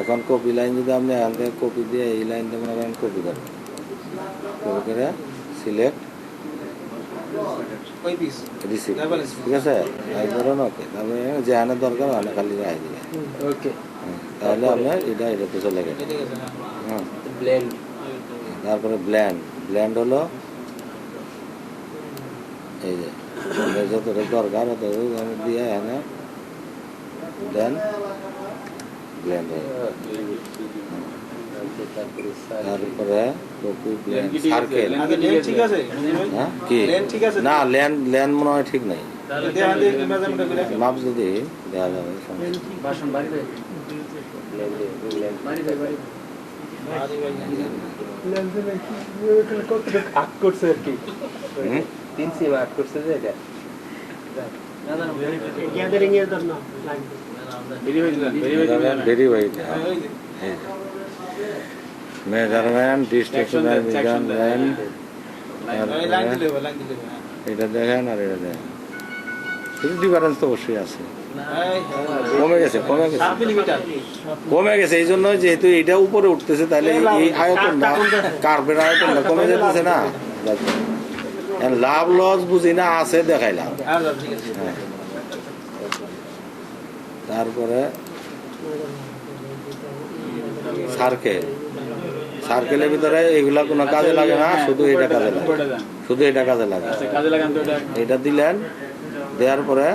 এখন copy line যদি আপনি এখান থেকে কপি দিয়ে এই লাইনটা মনে করেন কপি করেন। কপি করে সিলেক্ট ঠিক আছে? একবারও ওকে। তারপরে যেখানে দরকার ওখানে খালি রাখা দিবে ওকে। হ্যাঁ, তাহলে আপনার এটা এটাতে চলে গেল ঠিক আছে হ্যাঁ। তারপরে ব্ল্যান্ড ব্ল্যান্ড হলো এই যে যতটা দরকার আমি দিয়ে এখানে দেন ব্ল্যান্ড তারপরে? স্যার তারপরে সার্কেল হ্যাঁ? কি? লেন ঠিক আছে। না ল্যান্ড ল্যান্ড মনে হয় ঠিক নাই। মাপ যদি যাবে আট করছে আর কি? তিন সিম আট করছে যে এটা। ভেরি ওয়াইড হবে হ্যাঁ। এটা দেখেন আর এটা দেখেন। কিন্তু ডিফারেন্স তো অবশ্যই আছে। কমে গেছে কমে গেছে। কমে গেছে এই জন্য যেহেতু এটা উপরে উঠতেছে তাহলে এই- আয়তনটা কার্পের আয়তনটা কমে যেতেছে না। লাভ লস বুঝি না আছে দেখাইলাম। হ্যাঁ। তারপরে সার্কেল। সার্কেলের ভিতরে এগুলা কোনো কাজে লাগে না শুধু এটা কাজে লাগে। শুধু এটা কাজে লাগে। এটা? দিলেন দেওয়ার পরে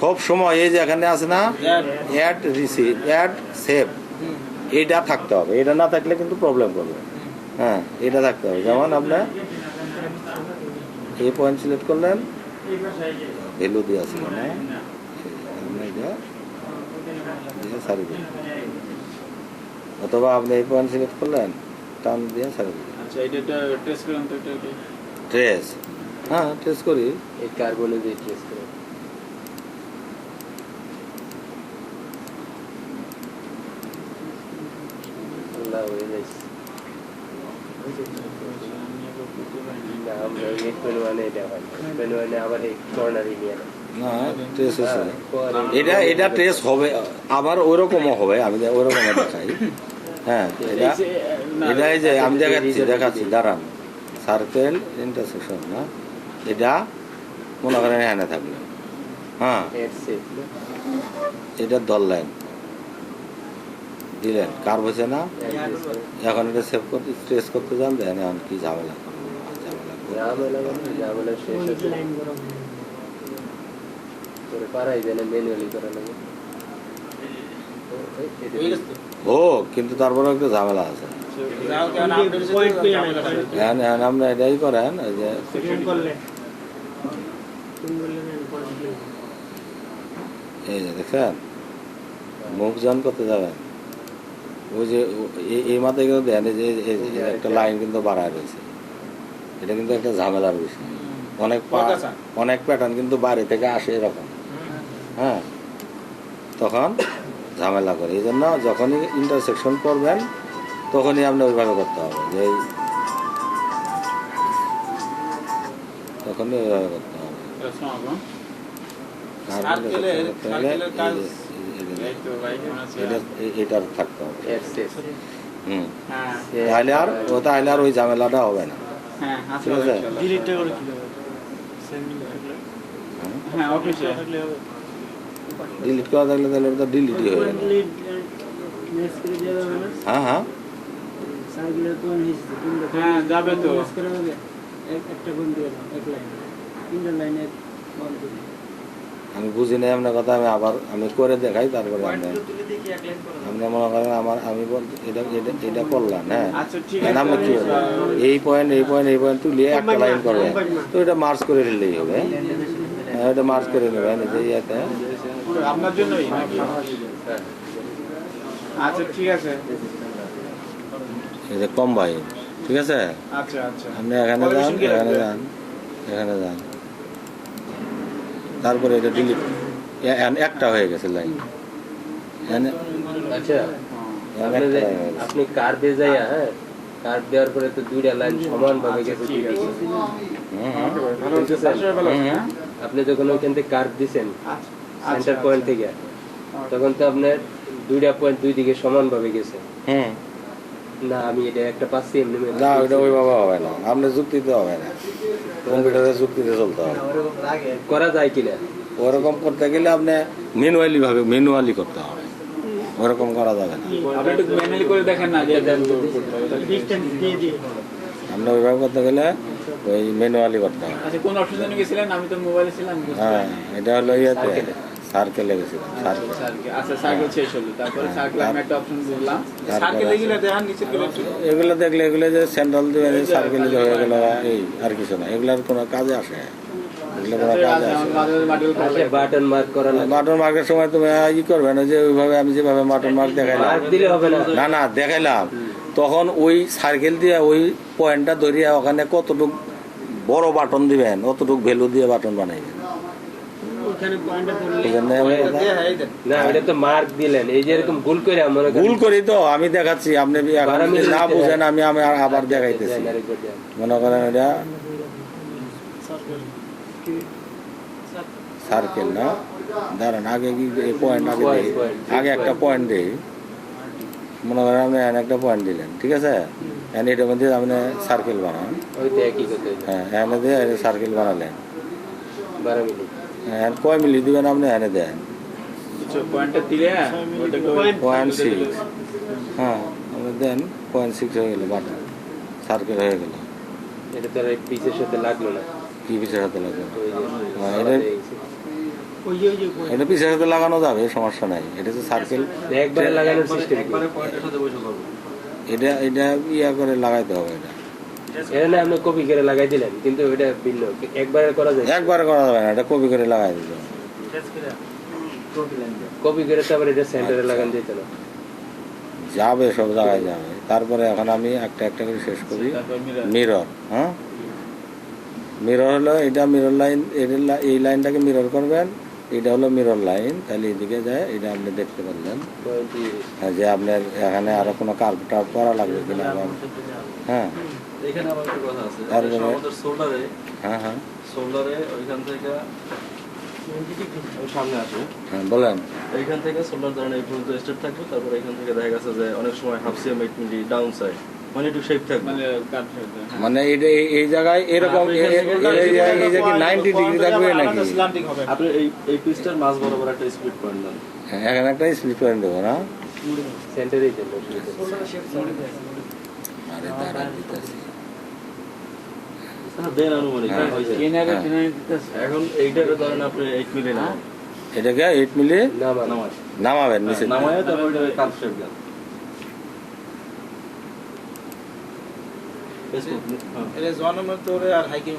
সব সময় এই যে এখানে আছে না অ্যাড রিসিভ অ্যাড সেভ এটা থাকতে হবে এটা না থাকলে কিন্তু প্রবলেম করবে। হ্যাঁ এটা থাকতে হবে। যেমন আপনার এই পয়েন্ট সিলেক্ট করলেন ভ্যালু দিয়ে এটা দিয়ে সারি দিন অথবা আপনি এই পয়েন্ট সিলেক্ট করলেন টান দিয়ে সারি দিন আচ্ছা এটা টেস্ট করলাম তো এটা কি ট্রেস হ্যাঁ ট্রেস করি এই ট্রেস করে আল্লাহ হয়ে যাইছে না আমরা এই পেনওয়ানে এটা হয় পেনওয়ানে আবার এই কর্নারই নিয়ে নেয়। না ট্রেস হ্যাঁ, এটা এটা ট্রেস হবে আবার ওইরকমও হবে আমি ওইরকম দেখাই। হ্যাঁ এটা এটা এই যে আমি দেখাচ্ছি দেখাচ্ছি দাঁড়ান। সার্কেল ইন্টারসেকশন না? এটা মনে করেন হ্যাঁ। সেট এটা ধরলেন। দিলেন। কার হয়েছে না? এখন এটা সেভ করতে স্ট্রেস করতে যান দেখেন এখন কি ঝামেলা ঝামেলা ঝামেলা মানে শেষ লাইন গরম করে পারাই দেয় না ম্যানুয়ালি করা লাগে গেছে তো ও কিন্তু তারপরে একটু ঝামেলা আছে এটাই করেন যে এই যে দেখছেন মুখ জন করতে যাবেন ওই যে এই- মাথায় কিন্তু দেখেন এই যে একটা লাইন কিন্তু বাড়ায় রয়েছে এটা কিন্তু একটা ঝামেলার বিষয় অনেক অনেক প্যাটার্ন কিন্তু বাইরে থেকে আসে এরকম হ্যাঁ। তখন ঝামেলা করে। এই জন্য যখনই ইন্টারসেকশন করবেন তখনই আপনি ওইভাবে করতে হবে যে তখনই ওইভাবে করতে হবে। এটার থাকতে হবে। হুম। হ্যাঁ। তাহলে আর ও তাহলে আর ওই ঝামেলাটা হবে না। হ্যাঁ ঠিক আছে? হ্যাঁ ডিলিট করা থাকলে তাহলে ওটা ডিলিটই হয়ে গেল। যাবে হ্যাঁ হ্যাঁ। হ্যাঁ, যাবে তো। হবে একটা এক লাইন আমি বুঝি নাই আপনার কথা আমি আবার আমি করে দেখাই তারপরে আপনি মনে করেন আমার আমি বল- এটা এটা এটা করলাম হ্যাঁ। আচ্ছা ঠিক এখন আছে। আপনি কি আমি? আহ, এই পয়েন্ট এই পয়েন্ট এই পয়েন্ট তুলিয়ে একটা লাইন না, করবেন। তো এটা মার্চ করে ফেললেই হবে। হ্যাঁ এটা মার্চ করে নেবেন এই যে ইয়েতে। আপনার জন্যই আচ্ছা ঠিক আছে। এই যে কম্বাইন ঠিক আছে? আচ্ছা আচ্ছা। আপনি এখানে যান এখানে যান এখানে যান। তারপরে এটা ডিলিট একটা হয়ে গেছে লাইন আচ্ছা আপনি একটা যে- লাইন হয়ে গেছে। হ্যাঁ? কার্ভ দেওয়ার পরে তো দুইটা লাইন সমান ভাবে গেছে? হুম, হুম। আপনি যখন ওইখান থেকে দিছেন আচ্ছা। সেন্টার পয়েন্ট থেকে। তখন তো আপনার দুইটা পয়েন্ট দুই দিকে সমানভাবে গেছে। হুম না আমি এটা একটা পাচ্ছি এমনি না নিয়েছি। ওইটা ওইভাবে হবে না। যুক্তিতে হবে না। কম্পিউটারে যুক্তিতে চলতে হবে। করা যায় কিনা? ওরকম করতে গেলে আপনি ম্যানুয়ালি ভাবে ম্যানুয়ালি করতে হবে। ওরকম করা যাবে না। আপনি একটু ম্যানুয়ালি করে দেখেন না যে এটা করতে হবে। ডিস্টেন্স দিয়ে দিয়ে আপনি ওইভাবে করতে গেলে ওই ম্যানুয়ালি করতে হবে। আচ্ছা কোন অপশন গেছিলেন? আমি তো মোবাইলে ছিলাম। হ্যাঁ এটা হলো ইয়েতে। সার্কেলে গেছিলাম আচ্ছা গুলো একটু। এগুলো দেখলে এগুলো যে সেন্ট্রাল দিবে সার্কেল হয়ে গেল এই আর কিছু না। এগুলার কোনো কাজে আসে বাটন লাগে মাটন মার্কের সময় তুমি ই করবে না যে ওইভাবে আমি যেভাবে মাটন মার্ক দেখাইলাম। না। না না দেখাইলাম। তখন ওই সার্কেল দিয়ে ওই পয়েন্টটা ধরিয়া ওখানে কতটুক বড় বাটন দিবেন অতটুক ভ্যালু দিয়ে বাটন বানাইবেন। ভুল করে মনে করেন ভুল করি তো আমি দেখাচ্ছি আপনি না বুঝেন আমি আবার দেখাইতেছি। মনে করেন এটা? সার্কেল না? দাঁড়ান আগে কি পয়েন্ট আগে একটা পয়েন্ট দিই। মনে করেন আপনি একটা পয়েন্ট দিলেন ঠিক আছে? এখানে এটার মধ্যে আপনি সার্কেল বানান। হ্যাঁ দিয়ে সার্কেল বানালেন। বারো মিনিট। হ্যাঁ কয় মিলি? দিবেন আপনি দেন। পয়েন্টটা দিলে ওটাকে Point পয়েন্ট সিক্স হ্যাঁ আপনি দেন পয়েন্ট সিক্স হয়ে গেল বাটন সার্কেল হয়ে গেল। এটা তো আর এই পিসের সাথে লাগল না? কি পিসের হ্যাঁ, আলাদা এটা- হয়ে। এটা পিসের হাতে লাগানো যাবে সমস্যা নাই। এটা তো সার্কেল একবারে লাগানোর সিস্টেম এটা এটা ইয়া করে লাগাইতে হবে এটা। আপনি কপি করে লাগাই দিলেন কিন্তু ওইটা ভিন্ন। একবারে করা যায়? একবার করা যাবে না এটা কপি করে লাগাই দিতে কপি করে এটা সেন্টারে লাগান যেত না। যাবে সব জায়গায় যাবে। তারপরে এখন আমি একটা একটা করে শেষ করি। মিরর মিরর হ্যাঁ? মিরর হলো এটা মিরর লাইন এই লাইনটাকে মিরর করবেন। এটা হলো মিরর লাইন তাহলে এদিকে যায় এটা আপনি দেখতে পারলেন। হ্যাঁ, যে আপনার এখানে আরও কোনো কার্ভ টার্ভ করা লাগবে কিনা আবার হ্যাঁ। এখানে আবার একটা কথা আছে? আমাদের সোল্ডারে হ্যাঁ হ্যাঁ। সোল্ডারে ওইখান থেকে সামনে হ্যাঁ বলেন। এইখান থেকে সোল্ডার ধরেন এই পর্যন্ত স্টেপ থাকবে। তারপর এখান থেকে দেখা গেছে যে অনেক সময় half C M eight milli down side মানে একটু শেপ থাকবে। মানে কাট হয়ে। হ্যাঁ। মানে এটা এই- এই জায়গায় এরকম এ- এ- এই- এই জায়গায় এই জায়গায় ডিগ্রি থাকবে নাকি? আলাদা slanting হবে। আপনি এই এই পিসটার মাঝ বরাবর একটা স্প্লিট পয়েন্ট দেন। হ্যাঁ, এখানে একটা স্লিপ করে দেবো না? সেন্টারেই দেন আরে দাঁড়া দিতেছি। এটাকে এইট মিলি নামাবেন। নিচে। হ্যাঁ এটা জনমের তোরে আর হাইকিং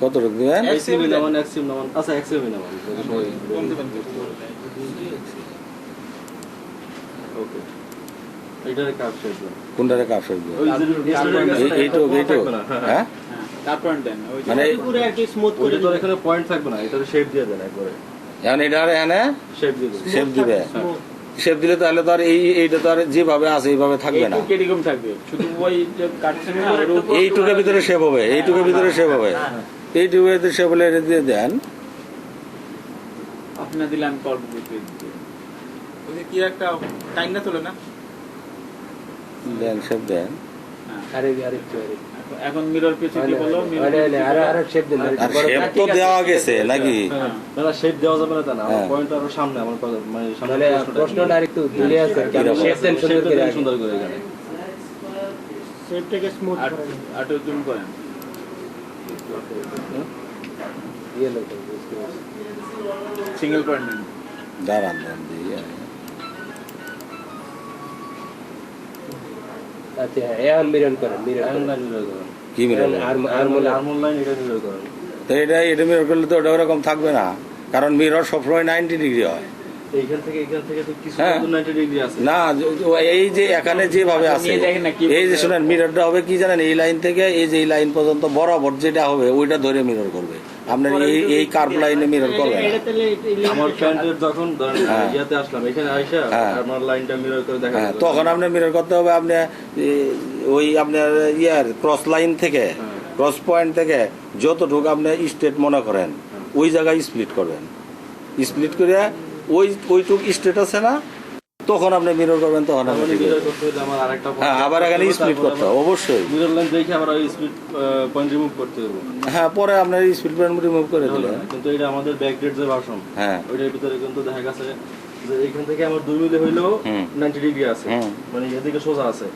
কতটুকু দিবেন? এক নামান এক্সিম নামান। আচ্ছা ওকে এইটারে কাট শেপ দেন কোনটারে কাপড় দিব ওই যে history এর কাছে এই- এইটুকু একটা এইটুকু থাকবে না, হ্যাঁ, হ্যাঁ তারপর দেন। ওই যে- মানে পুরো আর কি স্মুথ করে ওইটা তো দিবেন। এখানে পয়েন্ট থাকবে না এটার শেপ দিয়ে দেন একবারে। এখন এটা আর এখানে শেপ দিয়ে দেন। শেপ দিবে। শেপ দিলে তাহলে তো আর এই এইটা তো আর যেভাবে আছে এইভাবে থাকবে না। এইটুকু এরকম থাকবে। শুধু ওই যে কাটছেন না ওর উপর- এইটুকের ভিতরে শেপ হবে এইটুকের ভিতরে শেপ হবে। এইটুকের ভিতরে শেপ হলে এটা দিয়ে দেন। আপনার দিলে আমি দিতে। কি একটা টাইম না তোলে না? দেন শেপ দেন। আরেকটু আরেকটু। এখন- এখন মিরর পিছু কি বলো? মিরর আরও আরও শেপ দেন শেপ তো দেওয়া গেছে নাকি? না না শেপ দেওয়া যাবে না না। পয়েন্ট আরও সামনে আমার মানে সামনে প্রশ্নটা আরেকটু দূরে আছে আর কি। কীরকম? শেপ দেন সুন্দর করে। সুন্দর করে এখানে। শেপটাকে স্মুথ আট- আটো জুম করেন। লোক, বুঝতে পারছি। সিঙ্গেল পয়েন্ট নেন। দাঁড়ান দিয়ে আচ্ছা করেন মিরর করেন। কি মিলে আর্মুল আর্মন লাইন এটা মিরর করেন। তো এটা এটা মিরর করলে তো ওটা ওরকম থাকবে না। কারণ মিরর সবসময় নাইনটি ডিগ্রি হয়। এইখান থেকে এইখান থেকে তো কিছু হ্যাঁ। না এই যে এখানে যেভাবে আছে এই যে শুনেন মিররটা হবে কি জানেন? এই লাইন থেকে এই যে এই লাইন পর্যন্ত বরাবর যেটা হবে ওইটা ধরে মিরর করবে। আপনার এই এই কার্ভ লাইনে মিরর করবে না এটা তাহলে এই- আমার প্যান্টের যখন হ্যাঁ। ইয়াতে আসলাম এখানে আইসা হ্যাঁ। আমার লাইনটা মিরর করে দেখা হ্যাঁ তখন আপনার মিরর করতে হবে আপনি ওই আপনার ইয়ার ক্রস লাইন থেকে ক্রস পয়েন্ট থেকে যতটুকু আপনি স্টেট মনে করেন ওই জায়গায় স্প্লিট করবেন। স্প্লিট করে ওই ওইটুক স্টেট আছে না? তখন আপনি মিরর করবেন তখন আপনি মানে ঠিক মিরর করতে হলে আমার আরেকটা হ্যাঁ আবার এখানে স্প্লিট করতে হবে অবশ্যই। মিরর লাইন দেখে আবার ওই স্পিড পয়েন্ট রিমুভ করতে হবে হ্যাঁ পরে আপনার স্পিড ব্রেন রিমুভ করে দিলেন কিন্তু এটা আমাদের ব্যাকডেট যে ভার্সন হ্যাঁ। ওইটার ভিতরে কিন্তু দেখা গেছে যে এখান থেকে আমার দুই মিলি হইলেও নাইনটি ডিগ্রি আছে। মানে এদিকে সোজা আছে।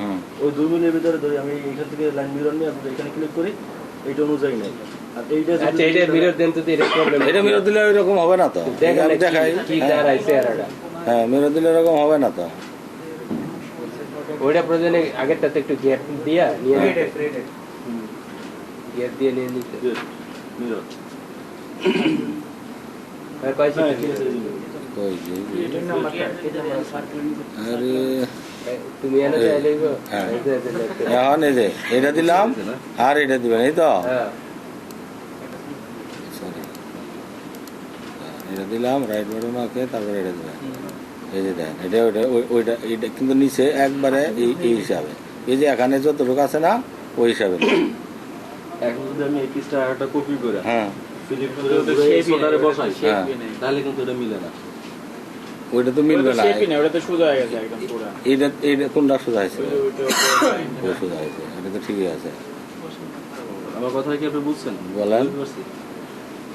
ওই দুই মিলির ভিতরে ধরি আমি এখান থেকে লাইন মিরর নিয়ে এখানে ক্লিক করি এইটা অনুযায়ী নেই। আর এইটা যদি- আচ্ছা এটা মিরর দেন তো এটা প্রবলেম এটা মিরর দিলে ওইরকম হবে না তো। দেখেন আমি দেখাই। কি হ্যাঁ, দাঁড়াইছে আর এটা। হ্যাঁ মিরর দিলে এরকম হবে না তো। ওইটা প্রয়োজনে আগেরটাতে একটু গ্যাপ দিয়া নিয়ে গ্যাপ দিয়ে নিয়ে নিতে। হ্যাঁ এটা হ্যাঁ। এখন এই যে দিলাম আর এটা দিবেন এই তো হ্যাঁ সরি এটা দিলাম রাইট বাটন ওকে তারপরে এটা দিলাম। এই যে দেন এটা ওইটা ওইটা এইটা কিন্তু নিচে একবারে এই এই হিসাবে। এই যে এখানে যতটুকু আছে না ওই হিসাবে এখন যদি আমি এই পিসটা একটা কপি করে হ্যাঁ। ফিলিপ করে ওটা বসাই হ্যাঁ। তাহলে কিন্তু এটা মিলে না। ওইটা তো মিলবে না। ওটা তো সোজা হয়ে গেছে একদম পুরা। এইটা এইটা কোনটা হয়েছে? সোজা হয়েছে এটা তো ঠিকই আছে। আমার কথা কি আপনি বুঝছেন? বলেন।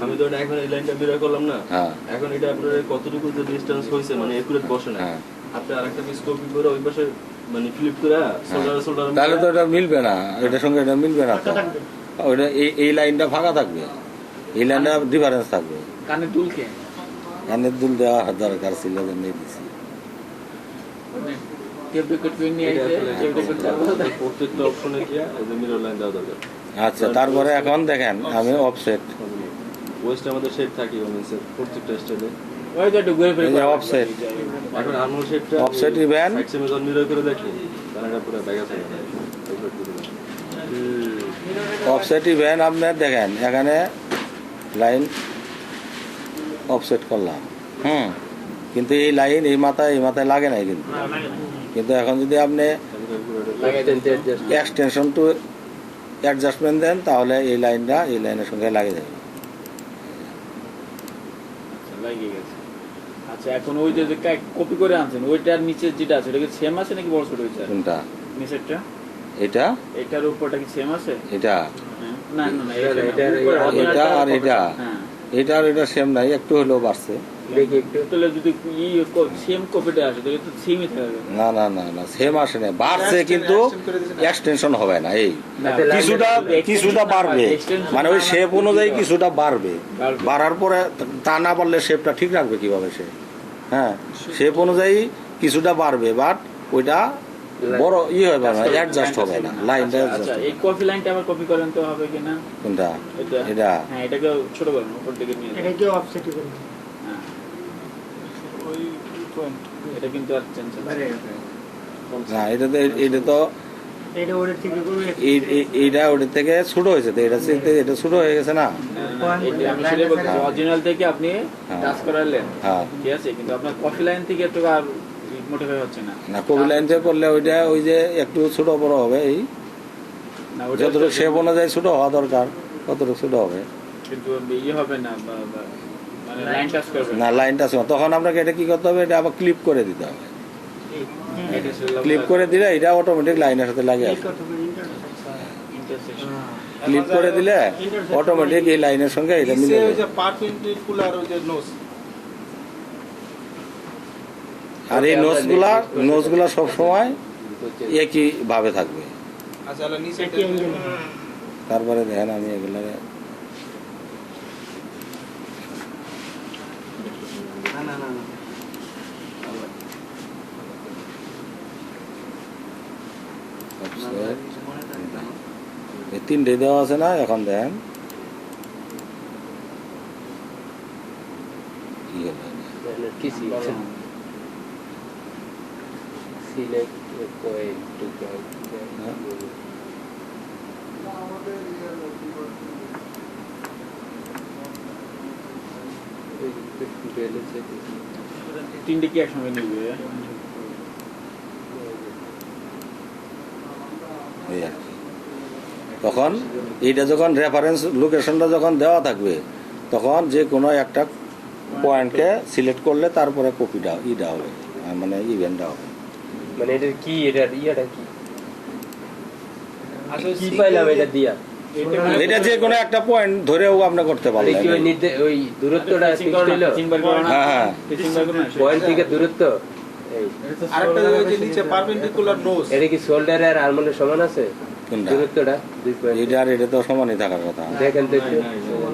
আমি তো এটা এখন এই লাইনটা মিরর করলাম না। হ্যাঁ। এখন এটা আপনার কতটুকু যে ডিসটেন্স হয়েছে মানে একুরেট বসে না হ্যাঁ। আপনি আরেকটা পিস কপি করে ওই পাশে মানে ফ্লিপ করে সোল্ডার সোল্ডার তাহলে তো এটা মিলবে না। এটার সঙ্গে এটা মিলবে না ওইটা এই এই লাইনটা ফাঁকা থাকবে। এই লাইনটা ডিফারেন্স থাকবে। কানে দুলকে কানের দুল দেওয়া দরকার ছিল জন্য দিছি। আচ্ছা তারপরে এখন দেখেন আমি অফসেট ওয়েস্ট আমাদের শেপ থাকে ওমেন্সের প্রত্যেকটা করা offset। এখন আর্মল Offset even? সাইড সেমে মিরর করে দেখি তাহলে পুরো ব্যাগ আছে অফসেট ইভেন আপনার দেখেন এখানে লাইন অফসেট করলাম। হুম। কিন্তু এই লাইন এই মাথায় এই মাথায় লাগে নাই কিন্তু। কিন্তু এখন যদি আপনি এক্সটেনশন টু অ্যাডজাস্টমেন্ট দেন তাহলে এই লাইনটা এই লাইনের সঙ্গে লাগে যাবে লাগিয়ে গেছে। আচ্ছা এখন ওই যে কপি করে আনছেন ওইটার নিচে যেটা আছে ওটা কি সেম আছে নাকি বড় ছোট হয়েছে? কোনটা? নিচেরটা? এটা? এটার উপরটা কি সেম আছে? এটা? না না না এটা- এটা আর এটা। হ্যাঁ। এটা আর এটা সেম নাই একটু হলেও বাড়ছে। দেখি একটু তাহলে যদি সেম কপিটা আসে তাহলে তো সেমই থাকবে। না না না না সেম আসে না। বাড়ছে কিন্তু এক্সটেনশন হবে না এই। কিছুটা কিছুটা বাড়বে। মানে ওই শেপ অনুযায়ী কিছুটা বাড়বে। বাড়ার পরে তা না পারলে শেপটা ঠিক রাখবে কীভাবে সে? হ্যাঁ শেপ অনুযায়ী কিছুটা বাড়বে বাট ওইটা বড় ই হবে না অ্যাডজাস্ট হবে। না। লাইনটা আচ্ছা এই কপি লাইনটা আবার কপি করেন তো হবে কিনা? কোনটা? এটা। এটা। হ্যাঁ এটাকে ছোট করেন উপর দিকে নিয়ে এটা কি অফসেটই করবে হ্যাঁ এটা কিন্তু আর চেঞ্জ না। এটা তো এটা তো এটা ওদের থেকে করবে এই- এই- এইটা ওটার থেকে ছোট হয়েছে তো এটা এটা ছোট হয়ে গেছে না? আমি সেটাই বলছি। অরিজিনাল থেকে আপনি। টাচ করালেন। ঠিক আছে কিন্তু আপনার কপি লাইন থেকে একটু আর মোটিফাই হচ্ছে না। লাইন থেকে করলে ওইটা ওই যে একটু ছোট বড় হবে এই। না ওটা যতটুকু শেপ অনুযায়ী ছোট হওয়া দরকার ততটুকু ছোট হবে। কিন্তু ইয়ে হবে না বা- বা- লাইন টাচ করবে না। লাইনটা তখন আপনাকে এটা কি করতে হবে? এটা আবার ক্লিপ করে দিতে হবে। ক্লিপ করে দিলে এটা অটোমেটিক লাইনের সাথে লাগে ক্লিপ করে দিলে অটোমেটিক এই লাইনের সঙ্গে এটা মিলে আর এই নোটসগুলা নোটসগুলা সব সময় একই ভাবে থাকবে আচ্ছা তারপরে দেখেন আমি এগুলো এই তিনটে দেওয়া আছে না এখন দেখেন? সিলেক্ট পয়েন্ট তিনটে কি একসঙ্গে নিবে। তখন এইটা যখন রেফারেন্স লোকেশনটা যখন দেওয়া থাকবে তখন যে কোনো একটা পয়েন্টকে সিলেক্ট করলে তারপরে কপিটা ইটা হবে মানে ইভেন্টটা হবে। মানে এটা কি এটার ইয়াটা কি? কি পাইলাম এটা দিয়া? এটা যে কোনো একটা পয়েন্ট ধরেও আপনি করতে মানে পারলেন কি ওই ওই দূরত্বটা। হ্যাঁ হ্যাঁ। পয়েন্ট থেকে দূরত্ব? আরেকটা ওই যে নিচে পারপেন্ডিকুলার নোজ এটা কি শোল্ডার আর আর্মনের সমান আছে? কোনটা এটা আর এটা তো সমানই থাকার কথা। দেখেন তো একটু। নাই, নাই,